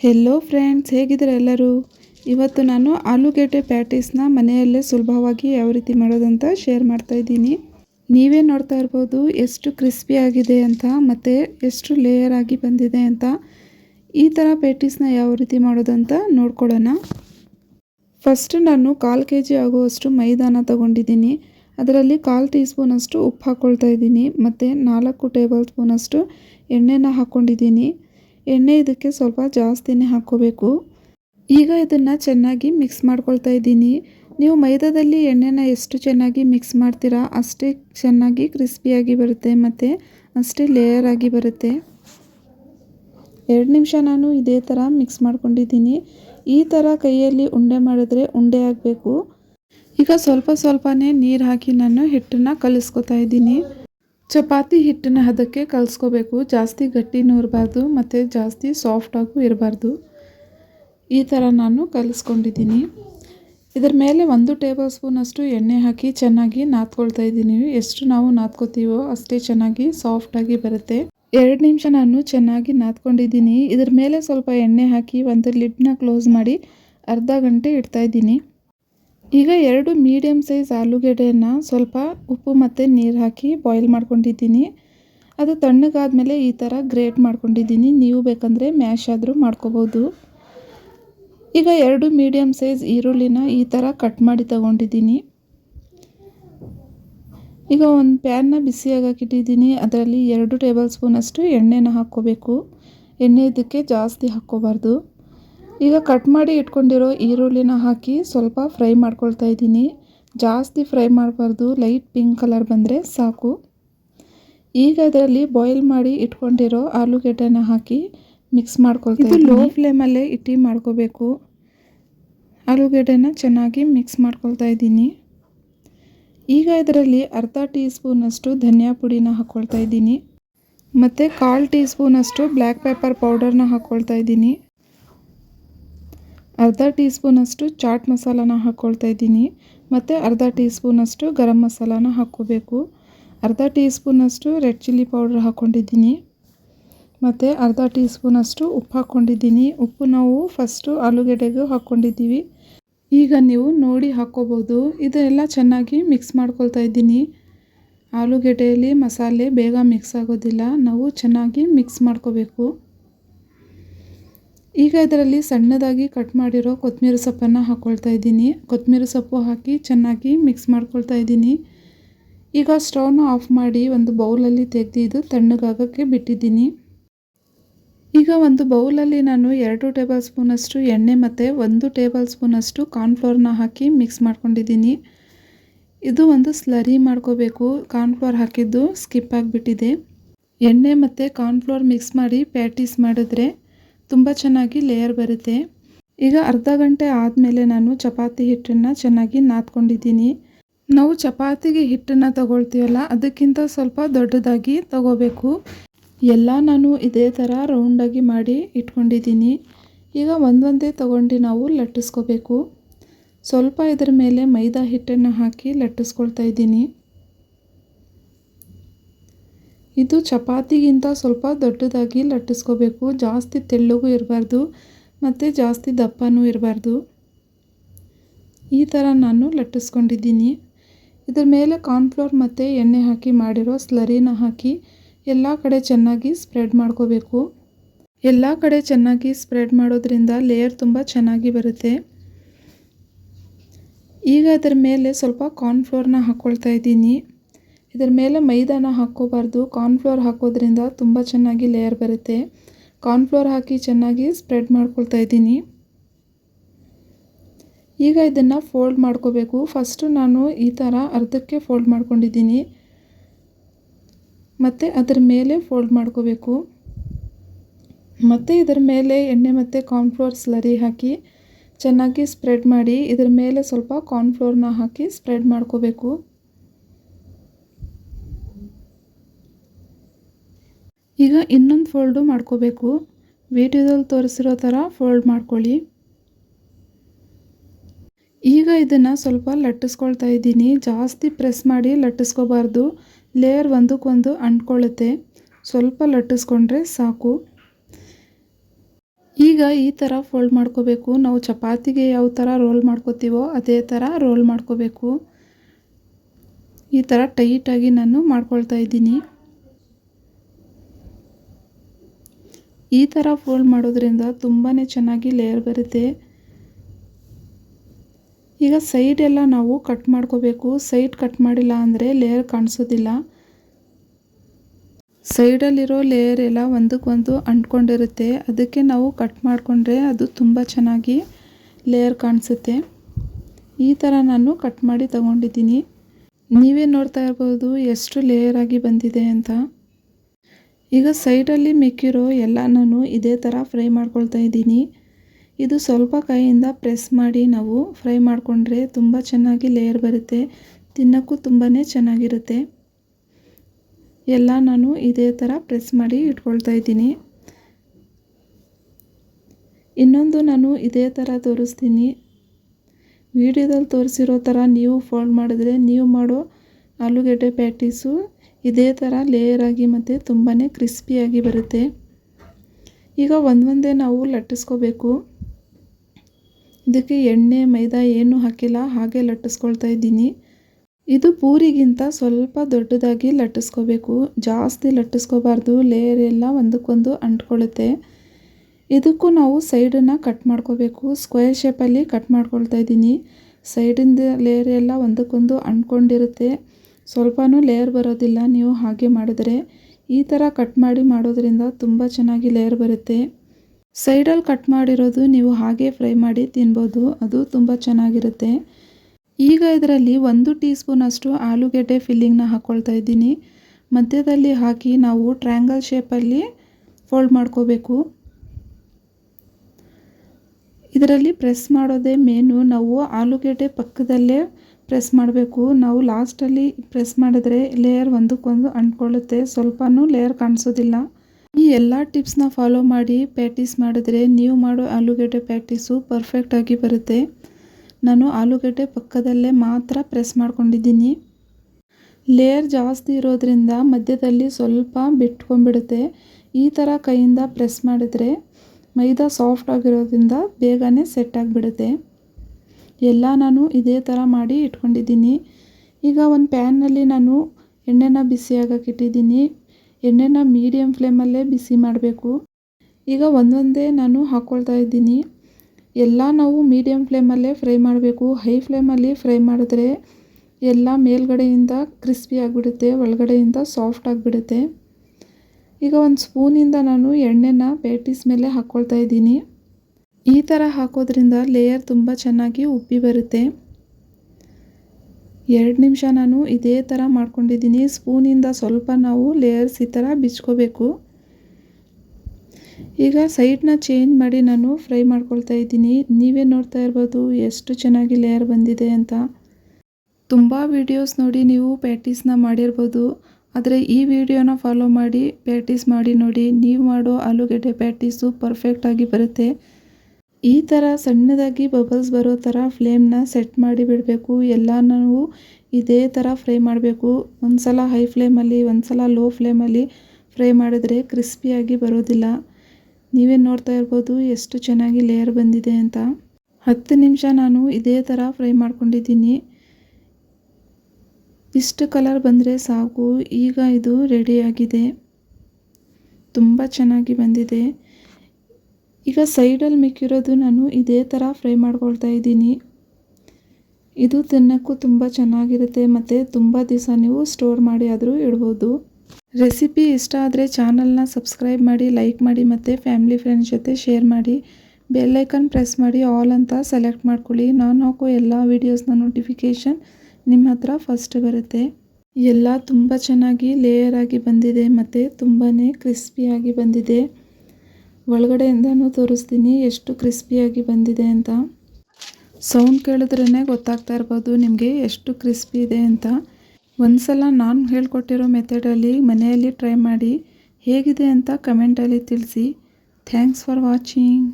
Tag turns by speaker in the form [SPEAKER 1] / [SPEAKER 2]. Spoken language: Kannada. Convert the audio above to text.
[SPEAKER 1] ಹೆಲೋ ಫ್ರೆಂಡ್ಸ್ ಹೇಗಿದ್ದಾರೆ ಎಲ್ಲರೂ? ಇವತ್ತು ನಾನು ಆಲೂಗೆಡ್ಡೆ ಪ್ಯಾಟೀಸ್ನ ಮನೆಯಲ್ಲೇ ಸುಲಭವಾಗಿ ಯಾವ ರೀತಿ ಮಾಡೋದಂತ ಶೇರ್ ಮಾಡ್ತಾ ಇದ್ದೀನಿ. ನೀವೇ ನೋಡ್ತಾ ಇರ್ಬೋದು ಎಷ್ಟು ಕ್ರಿಸ್ಪಿ ಆಗಿದೆ ಅಂತ ಮತ್ತು ಎಷ್ಟು ಲೇಯರ್ ಆಗಿ ಬಂದಿದೆ ಅಂತ. ಈ ಥರ ಪ್ಯಾಟೀಸ್ನ ಯಾವ ರೀತಿ ಮಾಡೋದಂತ ನೋಡ್ಕೊಳ್ಳೋಣ. ಫಸ್ಟ್ ನಾನು ಕಾಲು ಕೆ ಜಿ ಆಗುವಷ್ಟು ಮೈದಾನ ತಗೊಂಡಿದ್ದೀನಿ. ಅದರಲ್ಲಿ ಕಾಲು ಟೀ ಸ್ಪೂನಷ್ಟು ಉಪ್ಪು ಹಾಕ್ಕೊಳ್ತಾ ಇದ್ದೀನಿ. ಮತ್ತು ನಾಲ್ಕು ಟೇಬಲ್ ಸ್ಪೂನಷ್ಟು ಎಣ್ಣೆನ ಹಾಕ್ಕೊಂಡಿದ್ದೀನಿ ಎಣ್ಣೆ ಇದಕ್ಕೆ ಸ್ವಲ್ಪ ಜಾಸ್ತಿನೇ ಹಾಕ್ಕೋಬೇಕು. ಈಗ ಇದನ್ನು ಚೆನ್ನಾಗಿ ಮಿಕ್ಸ್ ಮಾಡ್ಕೊಳ್ತಾ ಇದ್ದೀನಿ. ನೀವು ಮೈದಾದಲ್ಲಿ ಎಣ್ಣೆನ ಎಷ್ಟು ಚೆನ್ನಾಗಿ ಮಿಕ್ಸ್ ಮಾಡ್ತೀರಾ ಅಷ್ಟೇ ಚೆನ್ನಾಗಿ ಕ್ರಿಸ್ಪಿಯಾಗಿ ಬರುತ್ತೆ ಮತ್ತು ಅಷ್ಟೇ ಲೇಯರ್ ಆಗಿ ಬರುತ್ತೆ. ಎರಡು ನಿಮಿಷ ನಾನು ಇದೇ ಥರ ಮಿಕ್ಸ್ ಮಾಡ್ಕೊಂಡಿದ್ದೀನಿ. ಈ ಥರ ಕೈಯಲ್ಲಿ ಉಂಡೆ ಮಾಡಿದ್ರೆ ಉಂಡೆ ಆಗಬೇಕು. ಈಗ ಸ್ವಲ್ಪ ಸ್ವಲ್ಪನೇ ನೀರು ಹಾಕಿ ನಾನು ಹಿಟ್ಟನ್ನು ಕಲಿಸ್ಕೊತಾ ಇದ್ದೀನಿ. ಚಪಾತಿ ಹಿಟ್ಟನ್ನ ಹದಕ್ಕೆ ಕಲಿಸ್ಕೋಬೇಕು. ಜಾಸ್ತಿ ಗಟ್ಟಿನೂ ಇರಬಾರ್ದು ಮತ್ತು ಜಾಸ್ತಿ ಸಾಫ್ಟಾಗೂ ಇರಬಾರ್ದು. ಈ ಥರ ನಾನು ಕಲಿಸ್ಕೊಂಡಿದ್ದೀನಿ. ಇದರ ಮೇಲೆ ಒಂದು ಟೇಬಲ್ ಸ್ಪೂನಷ್ಟು ಎಣ್ಣೆ ಹಾಕಿ ಚೆನ್ನಾಗಿ ನಾದ್ಕೊಳ್ತಾ ಇದ್ದೀನಿ. ಎಷ್ಟು ನಾವು ನಾದ್ಕೋತೀವೋ ಅಷ್ಟೇ ಚೆನ್ನಾಗಿ ಸಾಫ್ಟಾಗಿ ಬರುತ್ತೆ. ಎರಡು ನಿಮಿಷ ನಾನು ಚೆನ್ನಾಗಿ ನಾದ್ಕೊಂಡಿದ್ದೀನಿ ಇದ್ರ ಮೇಲೆ ಸ್ವಲ್ಪ ಎಣ್ಣೆ ಹಾಕಿ ಒಂದು ಲಿಡ್ನ ಕ್ಲೋಸ್ ಮಾಡಿ ಅರ್ಧ ಗಂಟೆ ಇಡ್ತಾ ಇದ್ದೀನಿ. ಈಗ ಎರಡು ಮೀಡಿಯಮ್ ಸೈಜ್ ಆಲೂಗೆಡ್ಡೆಯನ್ನು ಸ್ವಲ್ಪ ಉಪ್ಪು ಮತ್ತು ನೀರು ಹಾಕಿ ಬಾಯ್ಲ್ ಮಾಡ್ಕೊಂಡಿದ್ದೀನಿ. ಅದು ತಣ್ಣಗಾದ್ಮೇಲೆ ಈ ಥರ ಗ್ರೇಟ್ ಮಾಡ್ಕೊಂಡಿದ್ದೀನಿ. ನೀವು ಬೇಕಂದರೆ ಮ್ಯಾಶ್ ಆದರೂ ಮಾಡ್ಕೋಬೋದು. ಈಗ ಎರಡು ಮೀಡಿಯಮ್ ಸೈಜ್ ಈರುಳ್ಳಿನ ಈ ಥರ ಕಟ್ ಮಾಡಿ ತಗೊಂಡಿದ್ದೀನಿ. ಈಗ ಒಂದು ಪ್ಯಾನ್ನ ಬಿಸಿಯಾಗಿಟ್ಟಿದ್ದೀನಿ ಅದರಲ್ಲಿ ಎರಡು ಟೇಬಲ್ ಸ್ಪೂನಷ್ಟು ಎಣ್ಣೆನ ಹಾಕ್ಕೋಬೇಕು. ಎಣ್ಣೆ ಇದಕ್ಕೆ ಜಾಸ್ತಿ ಹಾಕ್ಕೋಬಾರ್ದು. ಈಗ ಕಟ್ ಮಾಡಿ ಇಟ್ಕೊಂಡಿರೋ ಈರುಳ್ಳಿನ ಹಾಕಿ ಸ್ವಲ್ಪ ಫ್ರೈ ಮಾಡ್ಕೊಳ್ತಾ ಇದ್ದೀನಿ. ಜಾಸ್ತಿ ಫ್ರೈ ಮಾಡಬಾರ್ದು ಲೈಟ್ ಪಿಂಕ್ ಕಲರ್ ಬಂದರೆ ಸಾಕು. ಈಗ ಅದರಲ್ಲಿ ಬಾಯ್ಲ್ ಮಾಡಿ ಇಟ್ಕೊಂಡಿರೋ ಆಲೂಗೆಡ್ಡೆನ ಹಾಕಿ ಮಿಕ್ಸ್ ಮಾಡ್ಕೊಳ್ತೀನಿ ಇದು ಲೋ ಫ್ಲೇಮಲ್ಲೇ ಇಟ್ಟು ಮಾಡ್ಕೋಬೇಕು. ಆಲೂಗೆಡ್ಡೆನ ಚೆನ್ನಾಗಿ ಮಿಕ್ಸ್ ಮಾಡ್ಕೊಳ್ತಾ ಇದ್ದೀನಿ. ಈಗ ಇದರಲ್ಲಿ ಅರ್ಧ ಟೀ ಸ್ಪೂನಷ್ಟು ಧನಿಯಾ ಪುಡಿನ ಹಾಕ್ಕೊಳ್ತಾ ಇದ್ದೀನಿ. ಮತ್ತು ಕಾಲು ಟೀ ಸ್ಪೂನಷ್ಟು ಬ್ಲ್ಯಾಕ್ ಪೆಪ್ಪರ್ ಪೌಡರ್ನ ಹಾಕ್ಕೊಳ್ತಾ ಇದ್ದೀನಿ. ಅರ್ಧ ಟೀ ಸ್ಪೂನಷ್ಟು ಚಾಟ್ ಮಸಾಲಾನ ಹಾಕ್ಕೊಳ್ತಾ ಇದ್ದೀನಿ. ಮತ್ತು ಅರ್ಧ ಟೀ ಸ್ಪೂನಷ್ಟು ಗರಂ ಮಸಾಲಾನ ಹಾಕ್ಕೋಬೇಕು. ಅರ್ಧ ಟೀ ಸ್ಪೂನಷ್ಟು ರೆಡ್ ಚಿಲ್ಲಿ ಪೌಡ್ರ್ ಹಾಕ್ಕೊಂಡಿದ್ದೀನಿ ಮತ್ತು ಅರ್ಧ ಟೀ ಸ್ಪೂನಷ್ಟು ಉಪ್ಪು ಹಾಕ್ಕೊಂಡಿದ್ದೀನಿ ಉಪ್ಪು ನಾವು ಫಸ್ಟು ಆಲೂಗೆಡ್ಡೆಗೂ ಹಾಕ್ಕೊಂಡಿದ್ದೀವಿ ಈಗ ನೀವು ನೋಡಿ ಹಾಕ್ಕೋಬೋದು. ಇದೆಲ್ಲ ಚೆನ್ನಾಗಿ ಮಿಕ್ಸ್ ಮಾಡ್ಕೊಳ್ತಾ ಇದ್ದೀನಿ. ಆಲೂಗೆಡ್ಡೆಯಲ್ಲಿ ಮಸಾಲೆ ಬೇಗ ಮಿಕ್ಸ್ ಆಗೋದಿಲ್ಲ. ನಾವು ಚೆನ್ನಾಗಿ ಮಿಕ್ಸ್ ಮಾಡ್ಕೋಬೇಕು. ಈಗ ಇದರಲ್ಲಿ ಸಣ್ಣದಾಗಿ ಕಟ್ ಮಾಡಿರೋ ಕೊತ್ತಂಬರಿ ಸೊಪ್ಪನ್ನು ಹಾಕ್ಕೊಳ್ತಾ ಇದ್ದೀನಿ. ಕೊತ್ತಂಬರಿ ಸೊಪ್ಪು ಹಾಕಿ ಚೆನ್ನಾಗಿ ಮಿಕ್ಸ್ ಮಾಡ್ಕೊಳ್ತಾ ಇದ್ದೀನಿ. ಈಗ ಸ್ಟವ್ನ ಆಫ್ ಮಾಡಿ ಒಂದು ಬೌಲಲ್ಲಿ ತೆಗೆದು ಇದು ತಣ್ಣಗಾಗೋಕ್ಕೆ ಬಿಟ್ಟಿದ್ದೀನಿ. ಈಗ ಒಂದು ಬೌಲಲ್ಲಿ ನಾನು ಎರಡು ಟೇಬಲ್ ಸ್ಪೂನಷ್ಟು ಎಣ್ಣೆ ಮತ್ತು ಒಂದು ಟೇಬಲ್ ಸ್ಪೂನಷ್ಟು ಕಾರ್ನ್ಫ್ಲೋರ್ನ ಹಾಕಿ ಮಿಕ್ಸ್ ಮಾಡ್ಕೊಂಡಿದ್ದೀನಿ. ಇದು ಒಂದು ಸ್ಲರಿ ಮಾಡ್ಕೋಬೇಕು. ಕಾರ್ನ್ಫ್ಲೋರ್ ಹಾಕಿದ್ದು ಸ್ಕಿಪ್ ಆಗಿಬಿಟ್ಟಿದೆ. ಎಣ್ಣೆ ಮತ್ತು ಕಾರ್ನ್ಫ್ಲೋರ್ ಮಿಕ್ಸ್ ಮಾಡಿ ಪ್ಯಾಟೀಸ್ ಮಾಡಿದ್ರೆ ತುಂಬ ಚೆನ್ನಾಗಿ ಲೇಯರ್ ಬರುತ್ತೆ. ಈಗ ಅರ್ಧ ಗಂಟೆ ಆದಮೇಲೆ ನಾನು ಚಪಾತಿ ಹಿಟ್ಟನ್ನು ಚೆನ್ನಾಗಿ ನಾದ್ಕೊಂಡಿದ್ದೀನಿ. ನಾವು ಚಪಾತಿಗೆ ಹಿಟ್ಟನ್ನು ತಗೊಳ್ತೀವಲ್ಲ, ಅದಕ್ಕಿಂತ ಸ್ವಲ್ಪ ದೊಡ್ಡದಾಗಿ ತಗೋಬೇಕು. ಎಲ್ಲ ನಾನು ಇದೇ ಥರ ರೌಂಡಾಗಿ ಮಾಡಿ ಇಟ್ಕೊಂಡಿದ್ದೀನಿ. ಈಗ ಒಂದೊಂದೇ ತಗೊಂಡು ನಾವು ಲಟ್ಟಿಸ್ಕೋಬೇಕು. ಸ್ವಲ್ಪ ಇದರ ಮೇಲೆ ಮೈದಾ ಹಿಟ್ಟನ್ನು ಹಾಕಿ ಲಟ್ಟಿಸ್ಕೊಳ್ತಾ ಇದ್ದೀನಿ. ಇದು ಚಪಾತಿಗಿಂತ ಸ್ವಲ್ಪ ದೊಡ್ಡದಾಗಿ ಲಟ್ಟಿಸ್ಕೋಬೇಕು. ಜಾಸ್ತಿ ತೆಳ್ಳಗೂ ಇರಬಾರ್ದು ಮತ್ತು ಜಾಸ್ತಿ ದಪ್ಪನೂ ಇರಬಾರ್ದು. ಈ ಥರ ನಾನು ಲಟ್ಟಿಸ್ಕೊಂಡಿದ್ದೀನಿ. ಇದರ ಮೇಲೆ ಕಾರ್ನ್ಫ್ಲೋರ್ ಮತ್ತು ಎಣ್ಣೆ ಹಾಕಿ ಮಾಡಿರೋ ಸ್ಲರಿನ ಹಾಕಿ ಎಲ್ಲ ಕಡೆ ಚೆನ್ನಾಗಿ ಸ್ಪ್ರೆಡ್ ಮಾಡ್ಕೋಬೇಕು. ಎಲ್ಲ ಕಡೆ ಚೆನ್ನಾಗಿ ಸ್ಪ್ರೆಡ್ ಮಾಡೋದ್ರಿಂದ ಲೇಯರ್ ತುಂಬ ಚೆನ್ನಾಗಿ ಬರುತ್ತೆ. ಈಗ ಅದರ ಮೇಲೆ ಸ್ವಲ್ಪ ಕಾರ್ನ್ಫ್ಲೋರ್ನ ಹಾಕ್ಕೊಳ್ತಾ ಇದ್ದೀನಿ. ಇದರ ಮೇಲೆ ಮೈದಾನ ಹಾಕ್ಕೋಬಾರ್ದು. ಕಾರ್ನ್ಫ್ಲೋರ್ ಹಾಕೋದ್ರಿಂದ ತುಂಬ ಚೆನ್ನಾಗಿ ಲೇಯರ್ ಬರುತ್ತೆ. ಕಾರ್ನ್ಫ್ಲೋರ್ ಹಾಕಿ ಚೆನ್ನಾಗಿ ಸ್ಪ್ರೆಡ್ ಮಾಡ್ಕೊಳ್ತಾ ಇದ್ದೀನಿ. ಈಗ ಇದನ್ನು ಫೋಲ್ಡ್ ಮಾಡ್ಕೋಬೇಕು. ಫಸ್ಟು ನಾನು ಈ ಥರ ಅರ್ಧಕ್ಕೆ ಫೋಲ್ಡ್ ಮಾಡ್ಕೊಂಡಿದ್ದೀನಿ. ಮತ್ತು ಅದರ ಮೇಲೆ ಫೋಲ್ಡ್ ಮಾಡ್ಕೋಬೇಕು. ಮತ್ತು ಇದರ ಮೇಲೆ ಎಣ್ಣೆ ಮತ್ತು ಕಾರ್ನ್ಫ್ಲೋರ್ ಸ್ಲರಿ ಹಾಕಿ ಚೆನ್ನಾಗಿ ಸ್ಪ್ರೆಡ್ ಮಾಡಿ ಇದರ ಮೇಲೆ ಸ್ವಲ್ಪ ಕಾರ್ನ್ಫ್ಲೋರ್ನ ಹಾಕಿ ಸ್ಪ್ರೆಡ್ ಮಾಡ್ಕೋಬೇಕು. ಈಗ ಇನ್ನೊಂದು ಫೋಲ್ಡು ಮಾಡ್ಕೋಬೇಕು. ವಿಡಿಯೋದಲ್ಲಿ ತೋರಿಸಿರೋ ಥರ ಫೋಲ್ಡ್ ಮಾಡ್ಕೊಳ್ಳಿ. ಈಗ ಇದನ್ನು ಸ್ವಲ್ಪ ಲಟ್ಟಿಸ್ಕೊಳ್ತಾ ಇದ್ದೀನಿ. ಜಾಸ್ತಿ ಪ್ರೆಸ್ ಮಾಡಿ ಲಟ್ಟಿಸ್ಕೋಬಾರ್ದು. ಲೇಯರ್ ಒಂದಕ್ಕೊಂದು ಅಂಟ್ಕೊಳ್ಳುತ್ತೆ. ಸ್ವಲ್ಪ ಲಟ್ಟಿಸ್ಕೊಂಡ್ರೆ ಸಾಕು. ಈಗ ಈ ಥರ ಫೋಲ್ಡ್ ಮಾಡ್ಕೋಬೇಕು. ನಾವು ಚಪಾತಿಗೆ ಯಾವ ಥರ ರೋಲ್ ಮಾಡ್ಕೋತೀವೋ ಅದೇ ಥರ ರೋಲ್ ಮಾಡ್ಕೋಬೇಕು. ಈ ಥರ ಟೈಟಾಗಿ ನಾನು ಮಾಡ್ಕೊಳ್ತಾ ಇದ್ದೀನಿ. ಈ ಥರ ಫೋಲ್ಡ್ ಮಾಡೋದ್ರಿಂದ ತುಂಬಾ ಚೆನ್ನಾಗಿ ಲೇಯರ್ ಬರುತ್ತೆ. ಈಗ ಸೈಡ್ ಎಲ್ಲ ನಾವು ಕಟ್ ಮಾಡ್ಕೋಬೇಕು. ಸೈಡ್ ಕಟ್ ಮಾಡಿಲ್ಲ ಅಂದರೆ ಲೇಯರ್ ಕಾಣಿಸೋದಿಲ್ಲ. ಸೈಡಲ್ಲಿರೋ ಲೇಯರ್ ಎಲ್ಲ ಒಂದಕ್ಕೊಂದು ಅಂಟ್ಕೊಂಡಿರುತ್ತೆ. ಅದಕ್ಕೆ ನಾವು ಕಟ್ ಮಾಡಿಕೊಂಡ್ರೆ ಅದು ತುಂಬ ಚೆನ್ನಾಗಿ ಲೇಯರ್ ಕಾಣಿಸುತ್ತೆ. ಈ ಥರ ನಾನು ಕಟ್ ಮಾಡಿ ತಗೊಂಡಿದ್ದೀನಿ. ನೀವೇ ನೋಡ್ತಾ ಇರ್ಬೋದು ಎಷ್ಟು ಲೇಯರ್ ಆಗಿ ಬಂದಿದೆ ಅಂತ. ಈಗ ಸೈಡಲ್ಲಿ ಮಿಕ್ಕಿರೋ ಎಲ್ಲ ನಾನು ಇದೇ ಥರ ಫ್ರೈ ಮಾಡ್ಕೊಳ್ತಾ ಇದ್ದೀನಿ. ಇದು ಸ್ವಲ್ಪ ಕೈಯಿಂದ ಪ್ರೆಸ್ ಮಾಡಿ ನಾವು ಫ್ರೈ ಮಾಡಿಕೊಂಡ್ರೆ ತುಂಬ ಚೆನ್ನಾಗಿ ಲೇಯರ್ ಬರುತ್ತೆ, ತಿನ್ನೋಕ್ಕೂ ತುಂಬಾ ಚೆನ್ನಾಗಿರುತ್ತೆ. ಎಲ್ಲ ನಾನು ಇದೇ ಥರ ಪ್ರೆಸ್ ಮಾಡಿ ಇಟ್ಕೊಳ್ತಾ ಇದ್ದೀನಿ. ಇನ್ನೊಂದು ನಾನು ಇದೇ ಥರ ತೋರಿಸ್ತೀನಿ. ವಿಡಿಯೋದಲ್ಲಿ ತೋರಿಸಿರೋ ಥರ ನೀವು ಫೋಲ್ಡ್ ಮಾಡಿದ್ರೆ ನೀವು ಮಾಡೋ ಆಲೂಗೆಡ್ಡೆ ಪ್ಯಾಟೀಸು ಇದೇ ಥರ ಲೇಯರ್ ಆಗಿ ಮತ್ತು ತುಂಬಾ ಕ್ರಿಸ್ಪಿಯಾಗಿ ಬರುತ್ತೆ. ಈಗ ಒಂದೊಂದೇ ನಾವು ಲಟ್ಟಿಸ್ಕೋಬೇಕು. ಇದಕ್ಕೆ ಎಣ್ಣೆ, ಮೈದಾ ಏನು ಹಾಕಿಲ್ಲ, ಹಾಗೆ ಲಟ್ಟಿಸ್ಕೊಳ್ತಾ ಇದ್ದೀನಿ. ಇದು ಪೂರಿಗಿಂತ ಸ್ವಲ್ಪ ದೊಡ್ಡದಾಗಿ ಲಟ್ಟಿಸ್ಕೋಬೇಕು. ಜಾಸ್ತಿ ಲಟ್ಟಿಸ್ಕೋಬಾರ್ದು ಲೇಯರ್ ಎಲ್ಲ ಒಂದಕ್ಕೊಂದು ಅಂಟ್ಕೊಳ್ಳುತ್ತೆ. ಇದಕ್ಕೂ ನಾವು ಸೈಡನ್ನು ಕಟ್ ಮಾಡ್ಕೋಬೇಕು. ಸ್ಕ್ವೇರ್ ಶೇಪಲ್ಲಿ ಕಟ್ ಮಾಡ್ಕೊಳ್ತಾ ಇದ್ದೀನಿ. ಸೈಡಿಂದ ಲೇಯರ್ ಎಲ್ಲ ಒಂದಕ್ಕೊಂದು ಅಂಟ್ಕೊಂಡಿರುತ್ತೆ. ಸ್ವಲ್ಪನೂ ಲೇಯರ್ ಬರೋದಿಲ್ಲ. ನೀವು ಹಾಗೆ ಮಾಡಿದರೆ ಈ ಥರ ಕಟ್ ಮಾಡಿ ಮಾಡೋದ್ರಿಂದ ತುಂಬ ಚೆನ್ನಾಗಿ ಲೇಯರ್ ಬರುತ್ತೆ. ಸೈಡಲ್ಲಿ ಕಟ್ ಮಾಡಿರೋದು ನೀವು ಹಾಗೆ ಫ್ರೈ ಮಾಡಿ ತಿನ್ಬೋದು. ಅದು ತುಂಬ ಚೆನ್ನಾಗಿರುತ್ತೆ. ಈಗ ಇದರಲ್ಲಿ ಒಂದು ಟೀ ಸ್ಪೂನಷ್ಟು ಆಲೂಗೆಡ್ಡೆ ಫಿಲ್ಲಿಂಗ್ನ ಹಾಕ್ಕೊಳ್ತಾ ಇದ್ದೀನಿ. ಮಧ್ಯದಲ್ಲಿ ಹಾಕಿ ನಾವು ಟ್ರ್ಯಾಂಗಲ್ ಶೇಪಲ್ಲಿ ಫೋಲ್ಡ್ ಮಾಡ್ಕೋಬೇಕು. ಇದರಲ್ಲಿ ಪ್ರೆಸ್ ಮಾಡೋದೇ ಮೇನು ನಾವು ಆಲೂಗೆಡ್ಡೆ ಪಕ್ಕದಲ್ಲೇ ಪ್ರೆಸ್ ಮಾಡಬೇಕು. ನಾವು ಲಾಸ್ಟಲ್ಲಿ ಪ್ರೆಸ್ ಮಾಡಿದ್ರೆ ಲೇಯರ್ ಒಂದಕ್ಕೊಂದು ಅಂಟ್ಕೊಳ್ಳುತ್ತೆ. ಸ್ವಲ್ಪನೂ ಲೇಯರ್ ಕಾಣಿಸೋದಿಲ್ಲ. ಈ ಎಲ್ಲ ಟಿಪ್ಸ್ನ ಫಾಲೋ ಮಾಡಿ ಪ್ಯಾಟೀಸ್ ಮಾಡಿದ್ರೆ ನೀವು ಮಾಡೋ ಆಲೂಗೆಡ್ಡೆ ಪ್ಯಾಟೀಸು ಪರ್ಫೆಕ್ಟಾಗಿ ಬರುತ್ತೆ. ನಾನು ಆಲೂಗೆಡ್ಡೆ ಪಕ್ಕದಲ್ಲೇ ಮಾತ್ರ ಪ್ರೆಸ್ ಮಾಡ್ಕೊಂಡಿದ್ದೀನಿ. ಲೇಯರ್ ಜಾಸ್ತಿ ಇರೋದ್ರಿಂದ ಮಧ್ಯದಲ್ಲಿ ಸ್ವಲ್ಪ ಬಿಟ್ಕೊಂಡ್ಬಿಡುತ್ತೆ. ಈ ಥರ ಕೈಯಿಂದ ಪ್ರೆಸ್ ಮಾಡಿದ್ರೆ ಮೈದಾ ಸಾಫ್ಟ್ ಆಗಿರೋದ್ರಿಂದ ಬೇಗನೆ ಸೆಟ್ ಆಗಿಬಿಡುತ್ತೆ. ಎಲ್ಲ ನಾನು ಇದೇ ಥರ ಮಾಡಿ ಇಟ್ಕೊಂಡಿದ್ದೀನಿ. ಈಗ ಒಂದು ಪ್ಯಾನ್ನಲ್ಲಿ ನಾನು ಎಣ್ಣೆನ ಬಿಸಿಯಾಗಕ್ಕೆ ಇಟ್ಟಿದ್ದೀನಿ. ಎಣ್ಣೆನ ಮೀಡಿಯಮ್ ಫ್ಲೇಮಲ್ಲೇ ಬಿಸಿ ಮಾಡಬೇಕು. ಈಗ ಒಂದೊಂದೇ ನಾನು ಹಾಕ್ಕೊಳ್ತಾ ಇದ್ದೀನಿ. ಎಲ್ಲ ನಾವು ಮೀಡಿಯಮ್ ಫ್ಲೇಮಲ್ಲೇ ಫ್ರೈ ಮಾಡಬೇಕು. ಹೈ ಫ್ಲೇಮಲ್ಲಿ ಫ್ರೈ ಮಾಡಿದ್ರೆ ಎಲ್ಲ ಮೇಲ್ಗಡೆಯಿಂದ ಕ್ರಿಸ್ಪಿ ಆಗಿಬಿಡುತ್ತೆ, ಒಳಗಡೆಯಿಂದ ಸಾಫ್ಟ್ ಆಗಿಬಿಡುತ್ತೆ. ಈಗ ಒಂದು ಸ್ಪೂನಿಂದ ನಾನು ಎಣ್ಣೆನ ಪೇಟೀಸ್ ಮೇಲೆ ಹಾಕ್ಕೊಳ್ತಾ ಇದ್ದೀನಿ. ಈ ಥರ ಹಾಕೋದ್ರಿಂದ ಲೇಯರ್ ತುಂಬ ಚೆನ್ನಾಗಿ ಉಬ್ಬಿ ಬರುತ್ತೆ. ಎರಡು ನಿಮಿಷ ನಾನು ಇದೇ ಥರ ಮಾಡ್ಕೊಂಡಿದ್ದೀನಿ. ಸ್ಪೂನಿಂದ ಸ್ವಲ್ಪ ನಾವು ಲೇಯರ್ಸ್ ಈ ಥರ ಬಿಚ್ಕೋಬೇಕು. ಈಗ ಸೈಡ್ನ ಚೇಂಜ್ ಮಾಡಿ ನಾನು ಫ್ರೈ ಮಾಡ್ಕೊಳ್ತಾ ಇದ್ದೀನಿ. ನೀವೇ ನೋಡ್ತಾ ಇರ್ಬೋದು ಎಷ್ಟು ಚೆನ್ನಾಗಿ ಲೇಯರ್ ಬಂದಿದೆ ಅಂತ. ತುಂಬ ವೀಡಿಯೋಸ್ ನೋಡಿ ನೀವು ಪ್ಯಾಟೀಸ್ನ ಮಾಡಿರ್ಬೋದು. ಆದರೆ ಈ ವಿಡಿಯೋನ ಫಾಲೋ ಮಾಡಿ ಪ್ಯಾಟೀಸ್ ಮಾಡಿ ನೋಡಿ, ನೀವು ಮಾಡೋ ಆಲೂಗೆಡ್ಡೆ ಪ್ಯಾಟೀಸು ಪರ್ಫೆಕ್ಟಾಗಿ ಬರುತ್ತೆ. ಈ ಥರ ಸಣ್ಣದಾಗಿ ಬಬಲ್ಸ್ ಬರೋ ಥರ ಫ್ಲೇಮ್ನ ಸೆಟ್ ಮಾಡಿ ಬಿಡಬೇಕು. ಎಲ್ಲ ನಾವು ಇದೇ ಥರ ಫ್ರೈ ಮಾಡಬೇಕು. ಒಂದು ಸಲ ಹೈ ಫ್ಲೇಮಲ್ಲಿ ಒಂದು ಸಲ ಲೋ ಫ್ಲೇಮಲ್ಲಿ ಫ್ರೈ ಮಾಡಿದ್ರೆ ಕ್ರಿಸ್ಪಿಯಾಗಿ ಬರೋದಿಲ್ಲ. ನೀವೇನು ನೋಡ್ತಾ ಇರ್ಬೋದು, ಎಷ್ಟು ಚೆನ್ನಾಗಿ ಲೇಯರ್ ಬಂದಿದೆ ಅಂತ. ಹತ್ತು ನಿಮಿಷ ನಾನು ಇದೇ ಥರ ಫ್ರೈ ಮಾಡ್ಕೊಂಡಿದ್ದೀನಿ. ಇಷ್ಟು ಕಲರ್ ಬಂದರೆ ಸಾಕು. ಈಗ ಇದು ರೆಡಿಯಾಗಿದೆ ತುಂಬ ಚೆನ್ನಾಗಿ ಬಂದಿದೆ. ಈಗ ಸೈಡಲ್ಲಿ ಮಿಕ್ಕಿರೋದು ನಾನು ಇದೇ ಥರ ಫ್ರೈ ಮಾಡ್ಕೊಳ್ತಾ ಇದ್ದೀನಿ. ಇದು ತಿನ್ನೋಕ್ಕೂ ತುಂಬ ಚೆನ್ನಾಗಿರುತ್ತೆ. ಮತ್ತು ತುಂಬ ದಿವಸ ನೀವು ಸ್ಟೋರ್ ಮಾಡಿ ಆದರೂ ಇಡ್ಬೋದು. ರೆಸಿಪಿ ಇಷ್ಟ ಆದರೆ ಚಾನಲ್ನ ಸಬ್ಸ್ಕ್ರೈಬ್ ಮಾಡಿ ಲೈಕ್ ಮಾಡಿ, ಮತ್ತು ಫ್ಯಾಮಿಲಿ ಫ್ರೆಂಡ್ಸ್ ಜೊತೆ ಶೇರ್ ಮಾಡಿ. ಬೆಲ್ಲೈಕನ್ ಪ್ರೆಸ್ ಮಾಡಿ ಆಲ್ ಅಂತ ಸೆಲೆಕ್ಟ್ ಮಾಡ್ಕೊಳ್ಳಿ. ನಾನು ಹಾಕೋ ಎಲ್ಲ ವೀಡಿಯೋಸ್ನ ನೋಟಿಫಿಕೇಷನ್ ನಿಮ್ಮ ಹತ್ರ ಫಸ್ಟ್ ಬರುತ್ತೆ. ಎಲ್ಲ ತುಂಬ ಚೆನ್ನಾಗಿ ಲೇಯರ್ ಆಗಿ ಬಂದಿದೆ ಮತ್ತು ತುಂಬಾ ಕ್ರಿಸ್ಪಿಯಾಗಿ ಬಂದಿದೆ. ಒಳಗಡೆಯಿಂದನೂ ತೋರಿಸ್ತೀನಿ ಎಷ್ಟು ಕ್ರಿಸ್ಪಿಯಾಗಿ ಬಂದಿದೆ ಅಂತ. ಸೌಂಡ್ ಕೇಳಿದ್ರೇ ಗೊತ್ತಾಗ್ತಾ ಇರ್ಬೋದು ನಿಮಗೆ ಎಷ್ಟು ಕ್ರಿಸ್ಪಿ ಇದೆ ಅಂತ. ಒಂದು ಸಲ ನಾನು ಹೇಳ್ಕೊಟ್ಟಿರೋ ಮೆಥಡಲ್ಲಿ ಮನೆಯಲ್ಲಿ ಟ್ರೈ ಮಾಡಿ ಹೇಗಿದೆ ಅಂತ ಕಮೆಂಟಲ್ಲಿ ತಿಳಿಸಿ. Thanks for watching